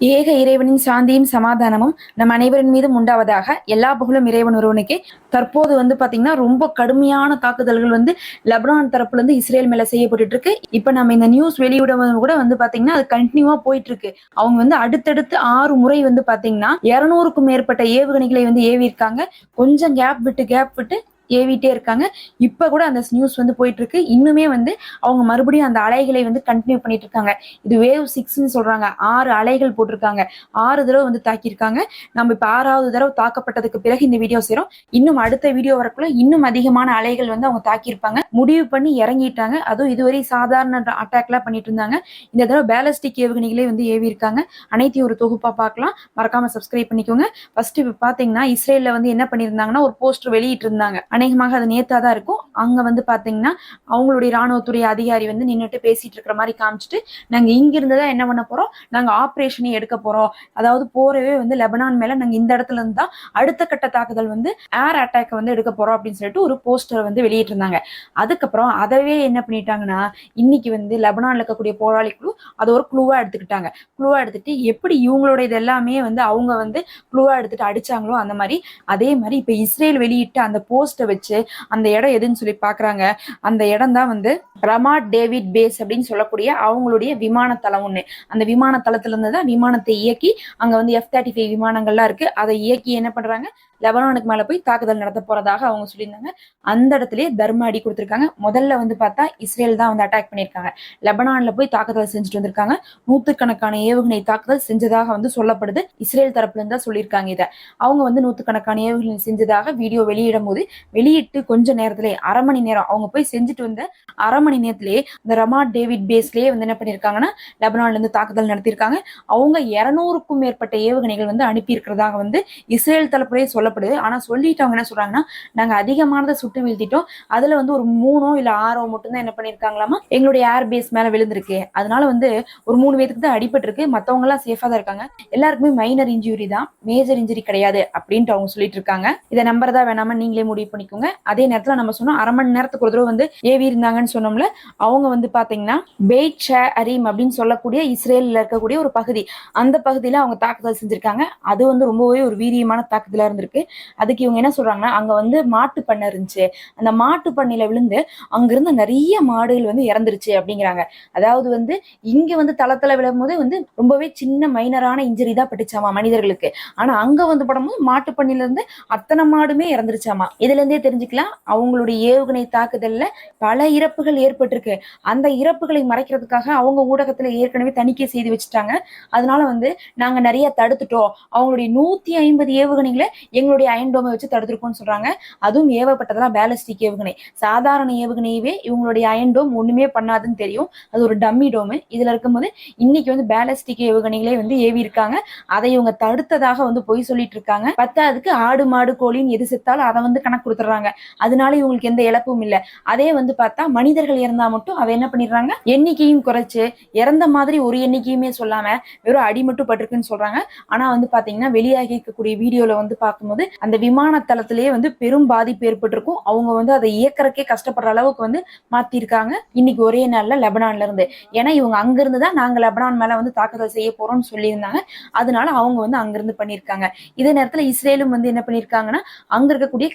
ஏக இறைவனின் சாந்தியும் சமாதானமும் நம் அனைவரின் மீதும் உண்டாவதாக எல்லா புகழும் இறைவன் ஒருவனுக்கே. தற்போது வந்து பாத்தீங்கன்னா ரொம்ப கடுமையான தாக்குதல்கள் வந்து லெபனான் தரப்புல இருந்து இஸ்ரேல் மேல செய்யப்பட்டு இருக்கு இப்ப நம்ம இந்த நியூஸ் வெளியிட கூட வந்து பாத்தீங்கன்னா அது கண்டினியூவா போயிட்டு இருக்கு அவங்க வந்து அடுத்தடுத்து ஆறு முறை வந்து பாத்தீங்கன்னா இருநூறுக்கும் மேற்பட்ட ஏவுகணைகளை வந்து ஏவி இருக்காங்க கொஞ்சம் கேப் விட்டு கேப் விட்டு ஏவிட்டே இருக்காங்க. இப்ப கூட அந்த நியூஸ் வந்து போயிட்டு இருக்கு இன்னுமே வந்து அவங்க மறுபடியும் அந்த அலைகளை வந்து கண்டினியூ பண்ணிட்டு இருக்காங்க. இது வேவ் சிக்ஸ்னு சொல்றாங்க. ஆறு அலைகள் போட்டிருக்காங்க. ஆறு தடவை வந்து தாக்கியிருக்காங்க. நம்ம இப்ப ஆறாவது தடவை தாக்கப்பட்டதுக்கு பிறகு இந்த வீடியோ செய்றோம் இன்னும் அடுத்த வீடியோ வரக்குள்ள இன்னும் அதிகமான அலைகள் வந்து அவங்க தாக்கியிருப்பாங்க. முடிவு பண்ணி இறங்கிட்டாங்க. அதுவும் இதுவரை சாதாரண அட்டாக்லாம் பண்ணிட்டு இருந்தாங்க. இந்த தடவை பேலஸ்டிக் ஏவுகணைகளே வந்து ஏவி இருக்காங்க அனைத்தையும் ஒரு தொகுப்பா பார்க்கலாம். மறக்காம சப்ஸ்கிரைப் பண்ணிக்கோங்க. ஃபர்ஸ்ட் இப்போ பாத்தீங்கன்னா இஸ்ரேல்ல வந்து என்ன பண்ணியிருந்தாங்கன்னா ஒரு போஸ்டர் வெளியிட்டு இருந்தாங்க அநேகமாக அது நேத்தா தான் இருக்கும். அங்க வந்து பாத்தீங்கன்னா அவங்களுடைய ராணுவத்துறை அதிகாரி வந்து நின்னுட்டு பேசிட்டு இருக்கிற மாதிரி காமிச்சிட்டு நாங்க இங்க தான் என்ன பண்ண போறோம்? நாங்க ஆபரேஷனே எடுக்க போறோம். அதாவது போறவே வந்து லெபனான் மேல நாங்க இந்த இடத்துல இருந்து தான் அடுத்த கட்ட தாக்குதல் வந்து ஏர் அட்டாக் வந்து எடுக்க போறோம் அப்படின்னு சொல்லிட்டு ஒரு போஸ்டர் வந்து வெளியிட்டு இருந்தாங்க அதுக்கப்புறம் அதவே என்ன பண்ணிட்டாங்கன்னா இன்னைக்கு வந்து லெபனான்ல இருக்கக்கூடிய போராளி குழு அதை ஒரு குழுவா எடுத்துக்கிட்டாங்க. குழுவா எடுத்துட்டு எப்படி இவங்களோட இது எல்லாமே வந்து அவங்க வந்து குழுவா எடுத்துட்டு அடிச்சாங்களோ அந்த மாதிரி அதே மாதிரி இப்ப இஸ்ரேல் வெளியிட்ட அந்த போஸ்ட்டை வச்சு அந்த இடம் எதுன்னு சொல்லி பாக்குறாங்க அந்த இடம் தான் வந்து ரமா டேவிட் பேஸ் அப்படின்னு சொல்லக்கூடிய அவங்களுடைய விமான தளம் ஒண்ணு. அந்த விமான தளத்துல இருந்து தான் விமானத்தை இயக்கி அங்க வந்து எஃப் தேர்ட்டி ஃபைவ் விமானங்கள்லாம் இருக்கு. அதை இயக்கி என்ன பண்றாங்க? லெபனானுக்கு மேல போய் தாக்குதல் நடத்த போறதாக அவங்க சொல்லியிருந்தாங்க. அந்த இடத்துலயே தர்ம அடி கொடுத்துருக்காங்க. முதல்ல வந்து பார்த்தா இஸ்ரேல் தான் வந்து அட்டாக் பண்ணியிருக்காங்க. லெபனான்ல போய் தாக்குதல் செஞ்சுட்டு வந்திருக்காங்க. நூத்துக்கணக்கான ஏவுகணை தாக்குதல் செஞ்சதாக வந்து சொல்லப்படுது. இஸ்ரேல் தரப்புல இருந்தா சொல்லியிருக்காங்க இதை. அவங்க வந்து நூத்துக்கணக்கான ஏவுகணை செஞ்சதாக வீடியோ வெளியிடும் போது வெளியிட்டு கொஞ்ச நேரத்திலே அரை மணி நேரம் அவங்க போய் செஞ்சுட்டு வந்த அரை மணி நேரத்திலே இந்த ரமாட் டேவிட் பேஸ்லயே வந்து என்ன பண்ணியிருக்காங்கன்னா லெபனான்ல இருந்து தாக்குதல் நடத்தியிருக்காங்க. அவங்க இருநூறுக்கும் மேற்பட்ட ஏவுகணைகள் வந்து அனுப்பியிருக்கிறதாக வந்து இஸ்ரேல் தரப்புலேயே சொல்லப்படுது. ஆனா சொல்லிட்டு அவங்க என்ன சொல்றாங்கன்னா நாங்க அதிகமானதை சுட்டு வீழ்த்திட்டோம். அதுல வந்து ஒரு மூணோ இல்ல ஆறோ மட்டும்தான் என்ன பண்ணிருக்காங்களாமா எங்களுடைய ஏர் பேஸ் மேல விழுந்திருக்கு. அதனால வந்து ஒரு மூணு பேத்துக்கு தான் அடிபட்டிருக்கு. மத்தவங்க எல்லாம் சேஃபா தான் இருக்காங்க. எல்லாருக்குமே மைனர் இன்ஜுரி தான். மேஜர் இன்ஜுரி கிடையாது அப்படின்ட்டு அவங்க சொல்லிட்டு இருக்காங்க. இதை தான் வேணாம? நீங்களே முடிவு பண்ணிக்கோங்க. அதே நேரத்துல நம்ம சொன்னோம் அரை மணி நேரத்துக்கு ஒரு தடவை வந்து ஏவி இருந்தாங்கன்னு சொன்னோம்ல அவங்க வந்து பாத்தீங்கன்னா பெய்ட் ஷே அரீம் அப்படின்னு சொல்லக்கூடிய இஸ்ரேலில் இருக்கக்கூடிய ஒரு பகுதி. அந்த பகுதியில அவங்க தாக்குதல் செஞ்சிருக்காங்க. அது வந்து ரொம்பவே ஒரு வீரியமான தாக்குதலா இருந்திருக்கு. அதுக்கு இவங்க என்ன சொல்றாங்கன்னா அங்க வந்து மாட்டு பண்ணை இருந்துச்சு. அந்த மாட்டு பண்ணையில விழுந்து அங்கிருந்து நிறைய மாடுகள் வந்து இறந்துருச்சு அப்படிங்கிறாங்க. அதாவது வந்து இங்க வந்து தளத்துல விழும்போது வந்து ரொம்பவே சின்ன மைனரான இன்ஜுரி தான் பட்டுச்சாமா மனிதர்களுக்கு. ஆனா அங்க வந்து படும்போது மாட்டு பண்ணையில இருந்து அத்தனை மாடுமே இறந்துருச்சாமா. இதுல இருந்தே தெரிஞ்சுக்கலாம். அவங்களுடைய ஏவுகணை தாக்குதல்ல பல இறப்புகள் ஏற்பட்டிருக்கு. அந்த இறப்புகளை மறைக்கிறதுக்காக அவங்க ஊடகத்துல ஏற்கனவே தணிக்கை செய்து வச்சுட்டாங்க. அதனால வந்து நாங்க நிறைய தடுத்துட்டோம். அவங்களுடைய நூத்தி ஐம்பது ஏவுகணைகளை எங்களுடைய அயன்டோமை வச்சு தடுத்திருக்கோம்னு சொல்றாங்க. அதுவும் ஏவப்பட்டதெல்லாம் பேலஸ்டிக் ஏவுகணை. சாதாரண ஏவுகணையவே இவங்களுடைய அயன்டோம் ஒண்ணுமே பண்ணாதுன்னு தெரியும். அது ஒரு டம்மி டோமு. இதுல இருக்கும்போது இன்னைக்கு வந்து பேலஸ்டிக் ஏவுகணைகளே வந்து ஏவி இருக்காங்க. அதை இவங்க தடுத்ததாக வந்து பொய் சொல்லிட்டு இருக்காங்க. பத்தாவதுக்கு ஆடு மாடு கோழின்னு எது செத்தாலும் அதை வந்து கணக்கு கொடுத்துறாங்க அதனால இவங்களுக்கு எந்த இழப்பும் இல்லை. அதே வந்து பார்த்தா மனிதர்கள் இறந்தா மட்டும் அதை என்ன பண்ணிடுறாங்க? எண்ணிக்கையும் குறைச்சு இறந்த மாதிரி ஒரு எண்ணிக்கையுமே சொல்லாம வெறும் அடி மட்டும் பட்டிருக்குன்னு சொல்றாங்க. ஆனா வந்து பாத்தீங்கன்னா வெளியாகி இருக்கக்கூடிய வீடியோல வந்து பார்க்கும்போது அந்த விமான தளத்திலேயே வந்து பெரும் பாதிப்பு ஏற்பட்டிருக்கும். அவங்க வந்து அதை இயக்கறக்கே கஷ்டப்படுற அளவுக்கு வந்து மாத்திருக்காங்க. இன்னைக்கு ஒரே நாள்ல லெபனான்ல இருந்து. ஏன்னா இவங்க அங்கிருந்து தான் நாங்க லெபனான் மேல வந்து தாக்குதல் செய்ய போறோம்னு சொல்லியிருந்தாங்க. அதனால அவங்க வந்து அங்கிருந்து பண்ணியிருக்காங்க. இதே நேரத்துல இஸ்ரேலும் வந்து என்ன பண்ணியிருக்காங்கன்னா அங்க இருக்கக்கூடிய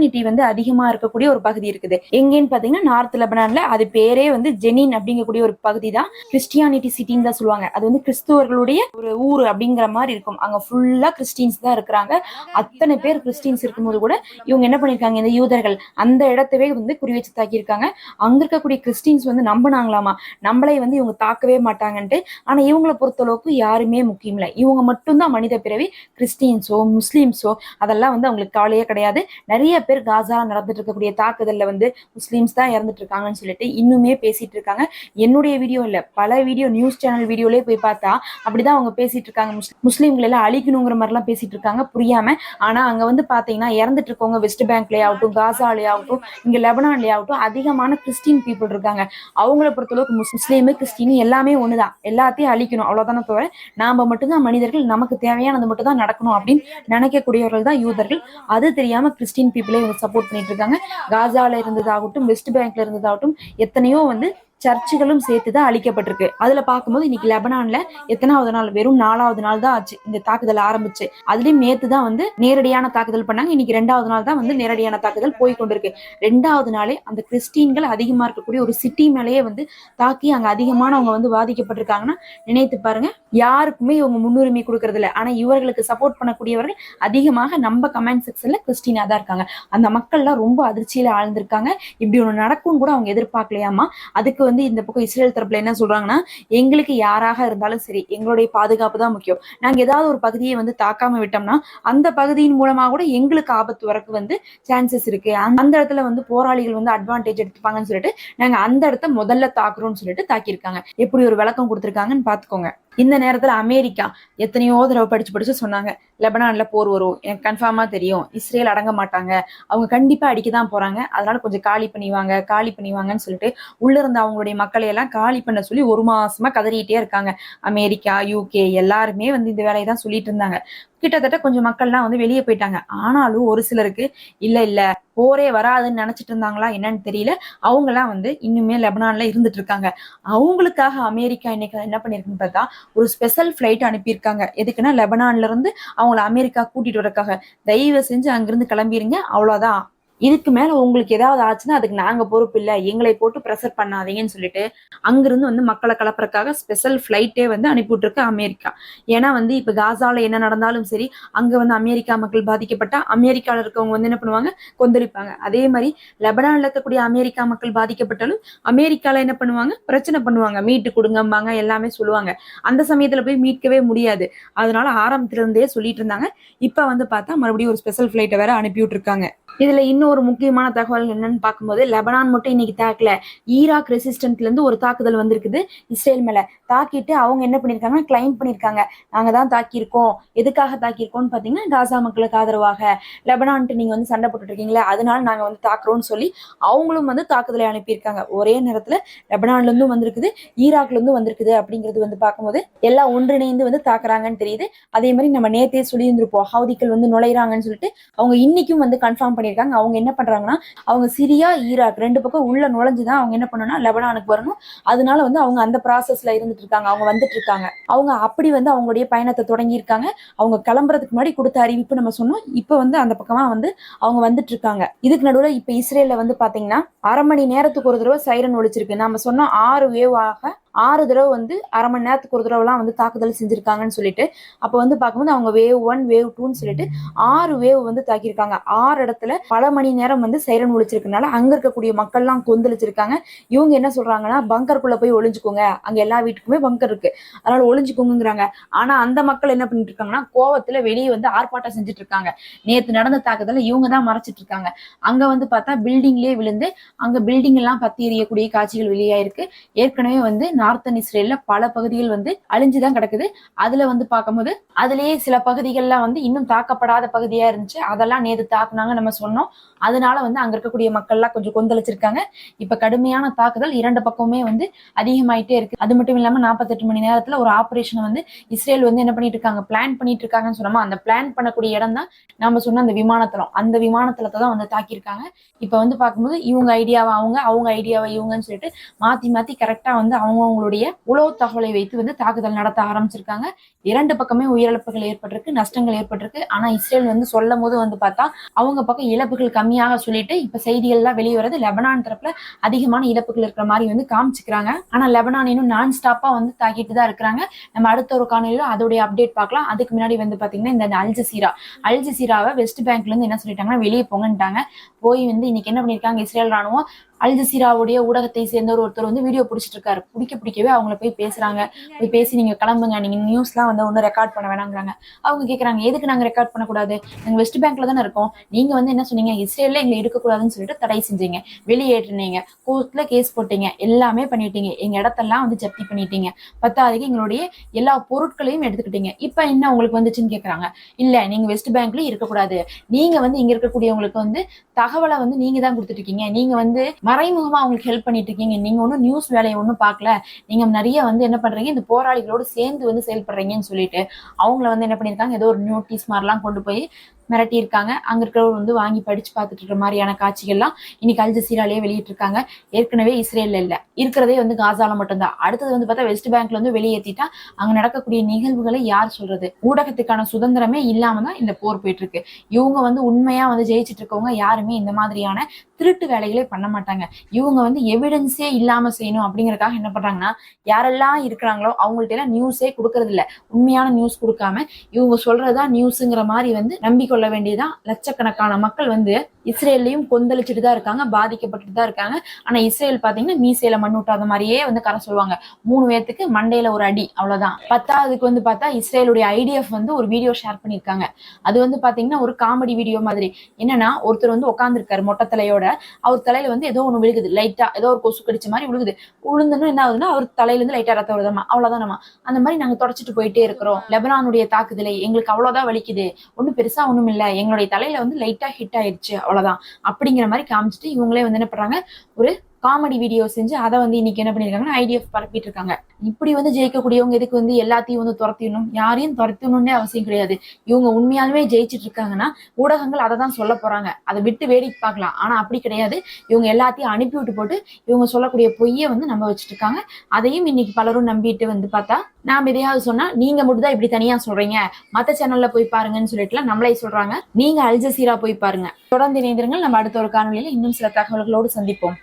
கிறிஸ்டானிட்டி வந்து அதிகமா இருக்கக்கூடிய ஒரு பகுதி இருக்குது. எங்கேன்னு பாத்தீங்கன்னா நார்த் லெபனான்ல அது பேரே வந்து ஜெனின் அப்படிங்கக்கூடிய ஒரு பகுதி தான் கிறிஸ்டியானிட்டி சிட்டின்னு தான் சொல்லுவாங்க. அது வந்து கிறிஸ்துவர்களுடைய ஒரு ஊர் அப்படிங்கிற மாதிரி இருக்கும். அங்க ஃபுல்லா கிறிஸ்டின்ஸ் தான் இருக்கிறாங்க. அத்தனை பேர் கிறிஸ்டின்ஸ் இருக்கும்போது கூட இவங்க என்ன பண்ணிருக்காங்க? இந்த யூதர்கள் அந்த இடத்தவே வந்து குறி வச்சு தாக்கியிருக்காங்க. அங்க இருக்கக்கூடிய கிறிஸ்டின்ஸ் வந்து நம்பினாங்களாமா? நம்மளை வந்து இவங்க தாக்கவே மாட்டாங்கன்ட்டு. ஆனா இவங்களை பொறுத்தளவுக்கு யாருமே முக்கியம் இல்லை. இவங்க மட்டும்தான் மனித பிறவி கிறிஸ்டின்ஸோ முஸ்லீம்ஸோ அதெல்லாம் வந்து அவங்களுக்கு கவலையே கிடையாது. நிறைய பேர் காசால நடந்துட்டு இருக்கக்கூடிய தாக்குதல்ல வந்து முஸ்லீம்ஸ் தான் இறந்துட்டு இருக்காங்கன்னு சொல்லிட்டு இன்னுமே பேசிட்டு இருக்காங்க என்னுடைய வீடியோ இல்ல பல வீடியோ நியூஸ் சேனல் வீடியோலயே போய் பார்த்தா அப்படிதான் அவங்க பேசிட்டு இருக்காங்க முஸ்லீம்கள் முஸ்லீம்களை எல்லாம் அழிக்கணுங்கிற மாதிரிலாம் பேசிட்டு இருக்காங்க புரியாம. ஆனா அங்க வந்து பாத்தீங்கன்னா இறந்துட்டு இருக்கவங்க வெஸ்ட் பேங்க்லயே ஆகட்டும் காசாலே ஆகட்டும் இங்க லெபனான்லயே ஆகட்டும் அதிகமான கிறிஸ்டின் பீப்புள் இருக்காங்க. அவங்கள பொறுத்தளவுக்கு முஸ்லீமு கிறிஸ்டின் எல்லாமே ஒண்ணுதான். எல்லாத்தையும் அழிக்கணும் அவ்வளவுதானே தவிர நாம மட்டும்தான் மனிதர்கள் நமக்கு தேவையானது மட்டும் தான் நடக்கணும் அப்படின்னு நினைக்கக்கூடியவர்கள் தான் யூதர்கள். அது தெரியாம கிறிஸ்டின் பீப்புளே இவங்க சப்போர்ட் பண்ணிட்டு இருக்காங்க. காசால இருந்ததாகட்டும் வெஸ்ட் பேங்க்ல இருந்ததாகட்டும் எத்தனையோ வந்து சர்ச்சுகளும் சேர்த்து தான் அழிக்கப்பட்டிருக்கு. அதுல பார்க்கும்போது இன்னைக்கு லெபனான்ல எத்தனாவது நாள்? வெறும் நாலாவது நாள் தான் ஆச்சு. இந்த தாக்குதல் ஆரம்பிச்சு. அதுலயும் நேத்து தான் வந்து நேரடியான தாக்குதல் பண்ணாங்க. இன்னைக்கு ரெண்டாவது நாள் தான் வந்து நேரடியான தாக்குதல் போய் கொண்டிருக்கு. ரெண்டாவது நாளே அந்த கிறிஸ்டின்கள் அதிகமா இருக்கக்கூடிய ஒரு சிட்டி மேலேயே வந்து தாக்கி அங்க அதிகமானவங்க வந்து பாதிக்கப்பட்டிருக்காங்கன்னா நினைத்து பாருங்க யாருக்குமே இவங்க முன்னுரிமை கொடுக்கறது இல்லை ஆனா இவர்களுக்கு சப்போர்ட் பண்ணக்கூடியவர்கள் அதிகமாக நம்ம கமெண்ட் செக்ஷன்ல கிறிஸ்டினா தான் இருக்காங்க. அந்த மக்கள்லாம் ரொம்ப அதிர்ச்சியில ஆழ்ந்திருக்காங்க. இப்படி ஒண்ணு நடக்கும் கூட அவங்க எதிர்பார்க்கலையாமா அதுக்கு வந்து இந்த பக்கம் இஸ்ரேல் தரப்புல என்ன சொல்றாங்கன்னா எங்களுக்கு யாராக இருந்தாலும் சரி எங்களுடைய பாதுகாப்பு தான் முக்கியம். நாங்க ஏதாவது ஒரு பகுதியை வந்து தாக்காம விட்டோம்னா அந்த பகுதியின் மூலமா கூட எங்களுக்கு ஆபத்து வரக்கு வந்து சான்சஸ் இருக்கு. அந்த அந்த இடத்துல வந்து போராளிகள் வந்து அட்வான்டேஜ் எடுத்துப்பாங்கன்னு சொல்லிட்டு நாங்க அந்த இடத்த முதல்ல தாக்குறோம்னு சொல்லிட்டு தாக்கியிருக்காங்க. எப்படி ஒரு விளக்கம் கொடுத்துருக்காங்கன்னு பாத்துக்கோங்க இந்த நேரத்துல அமெரிக்கா எத்தனையோ தடவை படிச்சு படிச்சு சொன்னாங்க. லெபனான்ல போர் வரும். எனக்கு கன்ஃபார்மா தெரியும். இஸ்ரேல் அடங்க மாட்டாங்க. அவங்க கண்டிப்பா அடிக்க தான் போறாங்க. அதனால கொஞ்சம் காலி பண்ணிவாங்க காலி பண்ணிவாங்கன்னு சொல்லிட்டு உள்ள இருந்த அவங்களுடைய மக்களை எல்லாம் காலி பண்ண சொல்லி ஒரு மாசமா கதறிட்டே இருக்காங்க. அமெரிக்கா யூகே எல்லாருமே வந்து இந்த வேலையை தான் சொல்லிட்டு இருந்தாங்க. கிட்டத்தட்ட கொஞ்சம் மக்கள்லாம் வந்து வெளியே போயிட்டாங்க. ஆனாலும் ஒரு சிலருக்கு இல்ல இல்ல போரே வராதுன்னு நினைச்சிட்டு இருந்தாங்களா என்னன்னு தெரியல. அவங்க எல்லாம் வந்து இன்னுமே லெபனான்ல இருந்துட்டு இருக்காங்க அவங்களுக்காக அமெரிக்கா இன்னைக்கு என்ன பண்ணிருக்குன்னு பார்த்தா ஒரு ஸ்பெஷல் ஃபிளைட் அனுப்பியிருக்காங்க. எதுக்குன்னா லெபனான்ல இருந்து அவங்கள அமெரிக்கா கூட்டிட்டு வரக்காக. தயவு செஞ்சு அங்கிருந்து கிளம்பிருங்க. அவ்வளவுதான். இதுக்கு மேல உங்களுக்கு ஏதாவது ஆச்சுன்னா அதுக்கு நாங்க பொறுப்பு இல்ல. எங்களை போட்டு ப்ரெஷர் பண்ணாதீங்கன்னு சொல்லிட்டு அங்கிருந்து வந்து மக்களை கலப்புறதுக்காக ஸ்பெஷல் ஃப்ளைட்டே வந்து அனுப்பிவிட்டுருக்கு அமெரிக்கா. ஏன்னா வந்து இப்ப காசால என்ன நடந்தாலும் சரி அங்க வந்து அமெரிக்கா மக்கள் பாதிக்கப்பட்டா அமெரிக்கால இருக்கவங்க வந்து என்ன பண்ணுவாங்க? கொந்தளிப்பாங்க. அதே மாதிரி லெபனான்ல இருக்கக்கூடிய அமெரிக்கா மக்கள் பாதிக்கப்பட்டாலும் அமெரிக்கால என்ன பண்ணுவாங்க? பிரச்சனை பண்ணுவாங்க. மீட்டு கொடுங்கம்பாங்க எல்லாமே சொல்லுவாங்க. அந்த சமயத்துல போய் மீட்கவே முடியாது. அதனால ஆரம்பத்துல இருந்தே சொல்லிட்டு இருந்தாங்க. இப்ப வந்து பார்த்தா மறுபடியும் ஒரு ஸ்பெஷல் ஃப்ளைட்டை வேற அனுப்பி விட்டுருக்காங்க இதுல இன்னொரு முக்கியமான தகவல் என்னன்னு பார்க்கும்போது லெபனான் மட்டும் இன்னைக்கு தாக்கல. ஈராக் ரெசிஸ்டன்ட்ல இருந்து ஒரு தாக்குதல் வந்திருக்குது இஸ்ரேல் மேல. தாக்கிட்டு அவங்க என்ன பண்ணிருக்காங்க கிளைம் பண்ணிருக்காங்க. நாங்க தான் தாக்கியிருக்கோம். எதுக்காக தாக்கியிருக்கோம்னு பாத்தீங்கன்னா காசா மக்களுக்கு ஆதரவாக. லெபனான்ட்டு நீங்க வந்து சண்டை போட்டுட்டு இருக்கீங்களா அதனால நாங்க வந்து தாக்குறோம்னு சொல்லி அவங்களும் வந்து தாக்குதலை அனுப்பியிருக்காங்க. ஒரே நேரத்துல லெபனான்ல இருந்தும் வந்திருக்குது ஈராக்ல இருந்தும் வந்திருக்குது அப்படிங்கிறது வந்து பார்க்கும்போது எல்லாம் ஒன்றிணைந்து வந்து தாக்குறாங்கன்னு தெரியுது. அதே மாதிரி நம்ம நேத்தே சொல்லியிருந்திருப்போம் ஹவுதிகள் வந்து நுழையிறாங்கன்னு சொல்லிட்டு அவங்க இன்னைக்கும் வந்து கன்ஃபார்ம் பண்ணி பண்ணியிருக்காங்க அவங்க என்ன பண்றாங்கன்னா அவங்க சிரியா ஈராக் ரெண்டு பக்கம் உள்ள நுழைஞ்சுதான் அவங்க என்ன பண்ணணும்னா லெபனானுக்கு வரணும். அதனால வந்து அவங்க அந்த ப்ராசஸ்ல இருந்துட்டு இருக்காங்க. அவங்க வந்துட்டு இருக்காங்க. அவங்க அப்படி வந்து அவங்களுடைய பயணத்தை தொடங்கி இருக்காங்க அவங்க கிளம்புறதுக்கு முன்னாடி கொடுத்த அறிவிப்பு நம்ம சொன்னோம். இப்போ வந்து அந்த பக்கமா வந்து அவங்க வந்துட்டு இருக்காங்க. இதுக்கு நடுவில் இப்ப இஸ்ரேல வந்து பாத்தீங்கன்னா அரை மணி நேரத்துக்கு ஒரு தடவை சைரன் ஒழிச்சிருக்கு நம்ம சொன்னோம் ஆறு வேவாக ஆக ஆறு தடவை வந்து அரை மணி நேரத்துக்கு ஒரு தடவைலாம் வந்து தாக்குதல் செஞ்சிருக்காங்கன்னு சொல்லிட்டு அப்போ வந்து பார்க்கும்போது அவங்க வேவ் ஒன் வேவ் டூன்னு சொல்லிட்டு ஆறு வேவ் வந்து தாக்கியிருக்காங்க. ஆறு இடத்துல பல மணி நேரம் வந்து சைரன் ஒழிச்சிருக்கனால அங்கே இருக்கக்கூடிய மக்கள்லாம் கொந்தளிச்சிருக்காங்க. இவங்க என்ன சொல்றாங்கன்னா பங்கருக்குள்ளே போய் ஒளிஞ்சுக்கோங்க. அங்கே எல்லா வீட்டுக்குமே பங்கர் இருக்கு. அதனால ஒளிஞ்சுக்கோங்கிறாங்க ஆனால் அந்த மக்கள் என்ன பண்ணிட்டு இருக்காங்கன்னா கோவத்துல வெளியே வந்து ஆர்ப்பாட்டம் செஞ்சுட்டு இருக்காங்க நேற்று நடந்த தாக்குதல இவங்க தான் மறைச்சிட்டு இருக்காங்க அங்கே வந்து பார்த்தா பில்டிங்லேயே விழுந்து அங்கே பில்டிங் எல்லாம் பத்தி எறியக்கூடிய காட்சிகள் வெளியாயிருக்கு. ஏற்கனவே வந்து நார்த்தன் இஸ்ரேல்ல பல பகுதிகள் வந்து அழிஞ்சுதான் கிடக்குது. அதுல வந்து பார்க்கும்போது அதுலயே சில பகுதிகள்லாம் வந்து இன்னும் தாக்கப்படாத பகுதியா இருந்துச்சு. அதெல்லாம் நேற்று தாக்குனாங்க நம்ம சொன்னோம். அதனால வந்து அங்க இருக்கக்கூடிய மக்கள்லாம் கொஞ்சம் கொந்தளிச்சிருக்காங்க. இப்ப கடுமையான தாக்குதல் இரண்டு பக்கமுமே வந்து அதிகமாயிட்டே இருக்கு. அது மட்டும் இல்லாம நாற்பத்தெட்டு மணி நேரத்துல ஒரு ஆபரேஷனை வந்து இஸ்ரேல் வந்து என்ன பண்ணிட்டு இருக்காங்க பிளான் பண்ணிட்டு இருக்காங்கன்னு சொன்னோமா? அந்த பிளான் பண்ணக்கூடிய இடம் தான் நம்ம சொன்ன அந்த விமானத்தளம். அந்த விமானத்தளத்தை தான் வந்து தாக்கியிருக்காங்க. இப்ப வந்து பார்க்கும்போது இவங்க ஐடியாவை அவங்க அவங்க ஐடியாவை இவங்கன்னு சொல்லிட்டு மாத்தி மாத்தி கரெக்டா வந்து அவங்க அவங்களுடைய உளவு தகவலை வைத்து வந்து தாக்குதல் நடத்த ஆரம்பிச்சிருக்காங்க. இரண்டு பக்கமே உயிரிழப்புகள் ஏற்பட்டிருக்கு நஷ்டங்கள் ஏற்பட்டிருக்கு. ஆனா இஸ்ரேல் வந்து சொல்லும் போது வந்து பார்த்தா அவங்க பக்கம் இழப்புகள் கம்மியாக சொல்லிட்டு இப்ப செய்திகள்லாம் வெளியே வரது லெபனான் தரப்புல அதிகமான இழப்புகள் இருக்கிற மாதிரி வந்து காமிச்சுக்கிறாங்க. ஆனா லெபனான் இன்னும் நான் ஸ்டாப்பா வந்து தாக்கிட்டு தான் இருக்கிறாங்க. நம்ம அடுத்த ஒரு காணொலியில அதோடைய அப்டேட் பார்க்கலாம். அதுக்கு முன்னாடி வந்து பாத்தீங்கன்னா இந்த அல்ஜசீரா அல்ஜசீராவை வெஸ்ட் பேங்க்ல இருந்து என்ன சொல்லிட்டாங்கன்னா வெளியே போங்கன்ட்டாங்க. போய் வந்து இன்னைக்கு என்ன பண்ணிருக்காங்க இஸ்ரேல் ராணுவம் அல் ஜசீராவுடைய ஊடகத்தை சேர்ந்தவர் ஒருத்தர் வந்து வீடியோ பிடிச்சிட்டு இருக்காரு பிடிக்க பிடிக்கவே அவங்கள போய் பேசுறாங்க. போய் பேசி நீங்க கிளம்புங்க. நீங்க நியூஸ்லாம் வந்து ஒன்றும் ரெக்கார்ட் பண்ண வேணாங்கிறாங்க அவங்க கேட்கறாங்க எதுக்கு நாங்க ரெக்கார்ட் பண்ணக்கூடாது? நாங்க வெஸ்ட் பேங்க்ல தானே இருக்கோம். நீங்க வந்து என்ன சொன்னீங்க? இஸ்ரேல்ல எங்களை இருக்கக்கூடாதுன்னு சொல்லிட்டு தடை செஞ்சீங்க. வெளியேற்றினீங்க. கோர்ட்ல கேஸ் போட்டீங்க. எல்லாமே பண்ணிட்டீங்க. எங்க இடத்தெல்லாம் வந்து ஜப்தி பண்ணிட்டீங்க. பத்தாவதுக்கு எங்களுடைய எல்லா பொருட்களையும் எடுத்துக்கிட்டீங்க. இப்ப என்ன உங்களுக்கு வந்துச்சுன்னு கேட்கறாங்க இல்ல நீங்க வெஸ்ட் பேங்க்ல இருக்கக்கூடாது. நீங்க வந்து இங்க இருக்கக்கூடியவங்களுக்கு வந்து தகவலை வந்து நீங்க தான் கொடுத்துட்டு இருக்கீங்க. நீங்க வந்து மறைமுகமா அவங்களுக்கு ஹெல்ப் பண்ணிட்டு இருக்கீங்க. நீங்க ஒன்றும் நியூஸ் வேலையை ஒன்றும் பார்க்கல. நீங்க நிறைய வந்து என்ன பண்றீங்க? இந்த போராளிகளோடு சேர்ந்து வந்து செயல்படுறீங்கன்னு சொல்லிட்டு அவங்கள வந்து என்ன பண்ணியிருக்காங்க? ஏதோ ஒரு நோட்டீஸ் மாதிரிலாம் கொண்டு போய் மிரட்டி இருக்காங்க அங்க இருக்கிறவர் வந்து வாங்கி படிச்சு பார்த்துட்டு இருக்கிற மாதிரியான காட்சிகள்லாம் இன்னைக்கு அல் ஜசீராலேயே வெளியிட்டு இருக்காங்க ஏற்கனவே இஸ்ரேல்ல இல்ல. இருக்கிறதே வந்து காசால மட்டும்தான். அடுத்தது வந்து பார்த்தா வெஸ்ட் பேங்க்ல வந்து வெளியேற்றிட்டா அங்க நடக்கக்கூடிய நிகழ்வுகளை யார் சொல்றது? ஊடகத்துக்கான சுதந்திரமே இல்லாம தான் இந்த போர் போயிட்டு இருக்கு. இவங்க வந்து உண்மையா வந்து ஜெயிச்சிட்டு இருக்கவங்க யாருமே இந்த மாதிரியான திருட்டு வேலைகளே பண்ண மாட்டாங்க. இவங்க வந்து எவிடன்ஸே இல்லாம செய்யணும் அப்படிங்கறதுக்காக என்ன பண்றாங்கன்னா யாரெல்லாம் இருக்கிறாங்களோ அவங்கள்ட்ட எல்லாம் நியூஸே கொடுக்கறது இல்ல. உண்மையான நியூஸ் கொடுக்காம இவங்க சொல்றதுதான் நியூஸுங்கிற மாதிரி வந்து நம்பிக்கொள்ள வேண்டியதான் லட்சக்கணக்கான மக்கள் வந்து இஸ்ரேல்லையும் கொந்தளிச்சுட்டு தான் இருக்காங்க பாதிக்கப்பட்டுட்டு தான் இருக்காங்க. ஆனா இஸ்ரேல் பாத்தீங்கன்னா மீசையில மண்ணூட்டாத மாதிரியே வந்து கரை சொல்லுவாங்க. மூணு பேர்த்துக்கு மண்டையில ஒரு அடி அவ்வளவுதான். பத்தாவதுக்கு வந்து பார்த்தா இஸ்ரேலுடைய ஐடிஎஃப் வந்து ஒரு வீடியோ ஷேர் பண்ணியிருக்காங்க. அது வந்து பாத்தீங்கன்னா ஒரு காமெடி வீடியோ மாதிரி. என்னன்னா ஒருத்தர் வந்து உட்காந்துருக்காரு மொட்டை தலையோட. அவர் தலையில வந்து ஏதோ ஒண்ணு விழுகுது. லைட்டா ஏதோ ஒரு கொசு கடிச்ச மாதிரி விழுகுது. விழுந்தனும் என்ன ஆகுதுன்னா அவர் தலையில இருந்து லைட்டா ரத்த வருதாமா அவ்வளவுதான் நம்ம. அந்த மாதிரி நாங்க தொடச்சிட்டு போயிட்டே இருக்கிறோம். லெபனானுடைய தாக்குதலை எங்களுக்கு அவ்வளவுதான் வலிக்குது. ஒண்ணும் பெருசா ஒண்ணும் இல்ல. எங்களுடைய தலையில வந்து லைட்டா ஹிட் ஆயிருச்சு. அவ்வளவுதான். அப்படிங்கிற மாதிரி காமிச்சிட்டு இவங்களே வந்து என்ன பண்றாங்க ஒரு காமெடி வீடியோ செஞ்சு அதை வந்து இன்னைக்கு என்ன பண்ணிருக்காங்கன்னா ஐடிஎஃப் பரப்பிட்டு இருக்காங்க இப்படி வந்து ஜெயிக்கக்கூடியவங்க எதுக்கு வந்து எல்லாத்தையும் வந்து துரத்திடணும்? யாரையும் துரத்தணும்னே அவசியம் கிடையாது. இவங்க உண்மையாலுமே ஜெயிச்சிட்டு இருக்காங்கன்னா ஊடகங்கள் அதை தான் சொல்ல போறாங்க. அதை விட்டு வேடிக்கை பார்க்கலாம். ஆனா அப்படி கிடையாது. இவங்க எல்லாத்தையும் அனுப்பி விட்டு போட்டு இவங்க சொல்லக்கூடிய பொய்யை வந்து நம்ப வச்சுட்டு இருக்காங்க அதையும் இன்னைக்கு பலரும் நம்பிட்டு வந்து பார்த்தா நாம எதையாவது சொன்னா நீங்க மட்டும் தான் இப்படி தனியா சொல்றீங்க. மத்த சேனல்ல போய் பாருங்கன்னு சொல்லிட்டுலாம் நம்மளே சொல்றாங்க. நீங்க அல்ஜசீரா போய் பாருங்க. தொடர்ந்து இணைந்திருங்கள். நம்ம அடுத்த ஒரு காணொலியில இன்னும் சில தகவல்களோடு சந்திப்போம்.